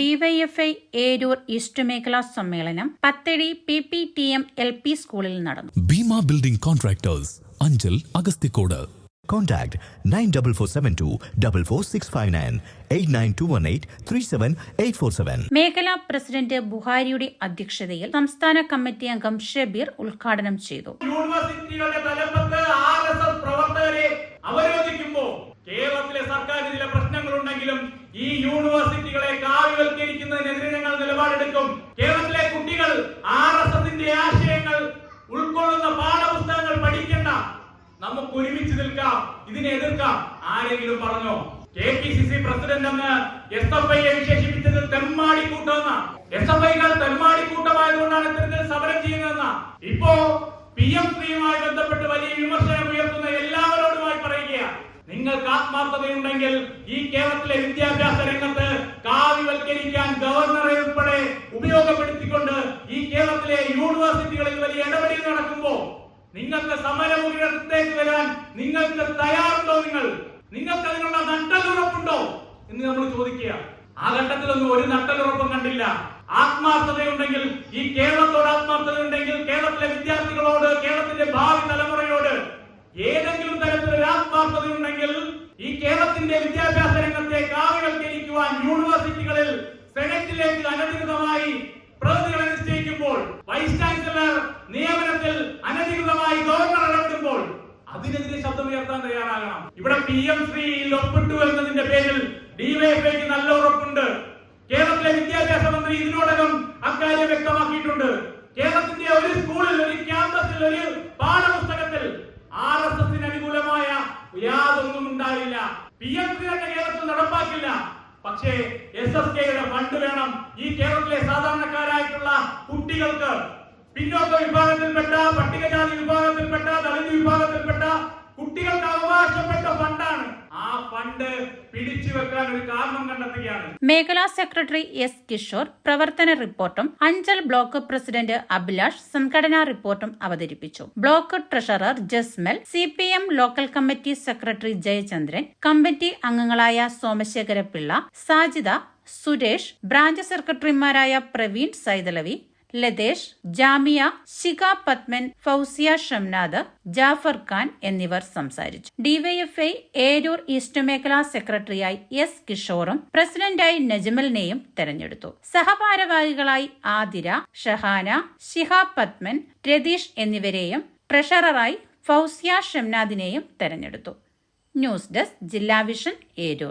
DYFI Eroor east മേഖലാ സമ്മേളനം Pathadi P P T M L P സ്കൂളിൽ നടന്നു. Bheema building contractors Anchal Agasthikode. Contact 94472 44659 89218 37847. മേഖലാ പ്രസിഡന്റ് ബുഹാരിയുടെ അധ്യക്ഷതയിൽ സംസ്ഥാന കമ്മിറ്റി അംഗം ഷബീർ ഉദ്ഘാടനം ചെയ്തു. യൂണിവേഴ്സിറ്റികളുടെ തലപ്പത്ത് ആർ എസ് എസ് പ്രവർത്തകരെ കേരളത്തിലെ സർക്കാർ ചില പ്രശ്നങ്ങളുണ്ടെങ്കിലും ഈ യൂണിവേഴ്സിറ്റികളെ കാവ്യവൽക്കരിക്കുന്നതിനെതിരെ ഒരുമിച്ച് നിൽക്കാം. ഇതിനെ എതിർക്കാം. ആരെങ്കിലും പറഞ്ഞോ? K P C C president അന്ന് എസ് എഫ് ഐയെ വിശേഷിപ്പിച്ചത് തെമ്മാടിക്കൂട്ടമെന്ന എസ് എഫ് ഐകൾ തെമ്മാടിക്കൂട്ടമായതുകൊണ്ടാണ് ഇത്തരത്തിൽ സമരം ചെയ്യുന്നതെന്ന. ഇപ്പോ പി എം ശ്രീയുമായി ബന്ധപ്പെട്ട് വലിയ വിമർശനം ഉയർത്തുന്ന എല്ലാവരോടുമായി പറയുക നിങ്ങൾക്ക് ആത്മാർത്ഥതയുണ്ടെങ്കിൽ ഈ കേരളത്തിലെ വിദ്യാഭ്യാസ രംഗത്ത് കാവിവൽക്കരിക്കാൻ ഗവർണറെ ഉൾപ്പെടെ ഉപയോഗപ്പെടുത്തിക്കൊണ്ട് ഈ കേരളത്തിലെ യൂണിവേഴ്സിറ്റികളിൽ വലിയ ഇടപെടൽ നടക്കുമ്പോ നിങ്ങൾക്ക് സമരമുഖത്തേക്ക് വരാൻ നിങ്ങൾക്ക് തയ്യാറുണ്ടോ നിങ്ങൾ? നിങ്ങൾക്ക് അതിനുള്ള നട്ടലുറപ്പുണ്ടോ എന്ന് നമ്മൾ ചോദിക്കുക. ആ ഘട്ടത്തിലൊന്നും ഒരു നട്ടലുറപ്പും കണ്ടില്ല. ആത്മാർത്ഥതയുണ്ടെങ്കിൽ ഈ കേരളത്തോട് ആത്മാർത്ഥതയുണ്ടെങ്കിൽ കേരളത്തിലെ വിദ്യാർത്ഥികളോട് കേരളത്തിന്റെ ഭാവി തലമുറയോട് ഏതെങ്കിലും തരത്തിലൊരു ആത്മാർത്ഥതയുണ്ടെങ്കിൽ ഈ കേരളത്തിന്റെ വിദ്യാഭ്യാസ രംഗത്തെ കാവ്യവൽക്കരിക്കുവാൻ നിയമനത്തിൽ അനധികൃതമായി ഗവർണർ ഇടപെടുമ്പോൾ അതിനെതിരെ ശബ്ദം ഉയർത്താൻ തയ്യാറാകണം. ഇവിടെ പി എം ശ്രീയിൽ ഒപ്പിട്ടു എന്നതിന്റെ പേരിൽ ഡിവൈഎഫ്ഐക്ക് നല്ല ഉറപ്പുണ്ട്. കേരളത്തിലെ വിദ്യാഭ്യാസ മന്ത്രി ഇതിനോടകം അക്കാര്യം വ്യക്തമാക്കിയിട്ടുണ്ട്. കേരളത്തിന്റെ ഒരു സ്കൂളിൽ ഒരു ക്യാമ്പസിൽ ഒരു പാഠപുസ്തകത്തിൽ ആർ എസ് എസിന് അനുകൂലമായ യാതൊന്നും ഉണ്ടാവില്ല. പി എം ശ്രീ തന്നെ കേരളത്തിൽ നടപ്പാക്കില്ല. പക്ഷേ എസ് എസ് കെയുടെ ഫണ്ട് വേണം. ഈ കേരളത്തിലെ സാധാരണക്കാരായിട്ടുള്ള കുട്ടികൾക്ക് പിന്നോക്ക വിഭാഗത്തിൽപ്പെട്ട പട്ടികജാതി വിഭാഗത്തിൽപ്പെട്ട ദളിത് വിഭാഗത്തിൽപ്പെട്ട കുട്ടികൾക്ക് അവകാശപ്പെട്ട ഫണ്ടാണ്. ആ ഫണ്ട് പിടിച്ചു വെക്കാൻ ഒരു കാരണം കണ്ടെത്തുകയാണ്. മേഖലാ സെക്രട്ടറി എസ് കിഷോർ പ്രവർത്തന റിപ്പോർട്ടും അഞ്ചൽ ബ്ലോക്ക് പ്രസിഡന്റ് അഭിലാഷ് സംഘടനാ റിപ്പോർട്ടും അവതരിപ്പിച്ചു. Block treasurer Jasmal C P M local committee secretary Jayachandran committee അംഗങ്ങളായ സോമശേഖര പിള്ള സാജിത സുരേഷ് ബ്രാഞ്ച് സെക്രട്ടറിമാരായ പ്രവീൺ സൈതലവി ലതേഷ് ജാമിയ ശിഖ പത്മൻ ഫൗസിയ ഷംനാദ് ജാഫർ ഖാൻ എന്നിവർ സംസാരിച്ചു. ഡിവൈഎഫ്ഐ ഏരൂർ ഈസ്റ്റ് മേഖലാ സെക്രട്ടറിയായി എസ് കിഷോറും പ്രസിഡന്റായി നജ്മലിനെയും തെരഞ്ഞെടുത്തു. സഹഭാരവാഹികളായി ആതിര ഷഹാന ശിഹ പത്മൻ രതീഷ് എന്നിവരെയും ട്രഷററായി ഫൗസിയ ഷംനാദിനെയും തെരഞ്ഞെടുത്തു. ന്യൂസ് ഡെസ്ക് ജില്ലാ വിഷൻ ഏരൂർ.